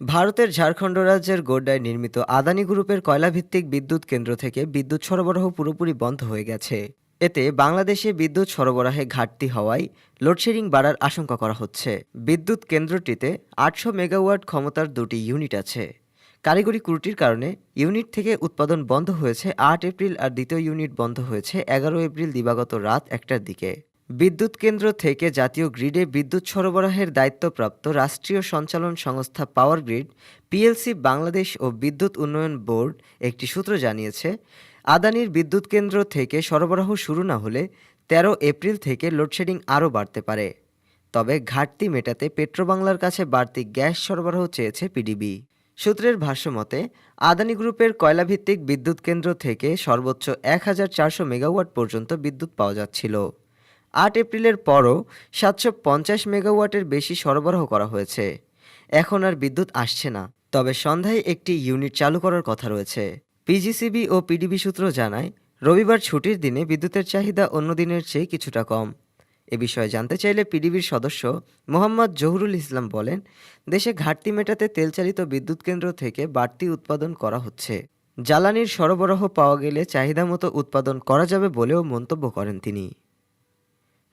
ভারতের ঝাড়খণ্ড রাজ্যের গোড্ডায় নির্মিত আদানি গ্রুপের কয়লাভিত্তিক বিদ্যুৎ কেন্দ্র থেকে বিদ্যুৎ সরবরাহ পুরোপুরি বন্ধ হয়ে গেছে। এতে বাংলাদেশে বিদ্যুৎ সরবরাহে ঘাটতি হওয়ায় লোডশেডিং বাড়ার আশঙ্কা করা হচ্ছে। বিদ্যুৎ কেন্দ্রটিতে আটশো মেগাওয়াট ক্ষমতার দুটি ইউনিট আছে। কারিগরি ত্রুটির কারণে ইউনিট থেকে উৎপাদন বন্ধ হয়েছে আট এপ্রিল আর দ্বিতীয় ইউনিট বন্ধ হয়েছে এগারো এপ্রিল দিবাগত রাত একটার দিকে। বিদ্যুৎ কেন্দ্র থেকে জাতীয় গ্রিডে বিদ্যুৎ সরবরাহের দায়িত্বপ্রাপ্ত রাষ্ট্রীয় সঞ্চালন সংস্থা পাওয়ার গ্রিড পিএলসি বাংলাদেশ ও বিদ্যুৎ উন্নয়ন বোর্ড একটি সূত্র জানিয়েছে, আদানির বিদ্যুৎ কেন্দ্র থেকে সরবরাহ শুরু না হলে তেরো এপ্রিল থেকে লোডশেডিং আরও বাড়তে পারে। তবে ঘাটতি মেটাতে পেট্রোবাংলার কাছে বাড়তি গ্যাস সরবরাহ চেয়েছে পিডিবি সূত্রের ভাষ্যমতে, আদানি গ্রুপের কয়লাভিত্তিক বিদ্যুৎ কেন্দ্র থেকে সর্বোচ্চ এক হাজার চারশো মেগাওয়াট পর্যন্ত বিদ্যুৎ পাওয়া যাচ্ছিল। আট এপ্রিলের পরও সাতশো পঞ্চাশ মেগাওয়াটের বেশি সরবরাহ করা হয়েছে। এখন আর বিদ্যুৎ আসছে না। তবে সন্ধ্যায় একটি ইউনিট চালু করার কথা রয়েছে। পিজিসিবি ও পিডিবি সূত্র জানায়, রবিবার ছুটির দিনে বিদ্যুতের চাহিদা অন্য দিনের চেয়ে কিছুটা কম। এ বিষয়ে জানতে চাইলে পিডিবির সদস্য মোহাম্মদ জহুরুল ইসলাম বলেন, দেশে ঘাটতি মেটাতে তেলচালিত বিদ্যুৎ কেন্দ্র থেকে বাড়তি উৎপাদন করা হচ্ছে। জ্বালানির সরবরাহ পাওয়া গেলে চাহিদা মতো উৎপাদন করা যাবে বলেও মন্তব্য করেন তিনি।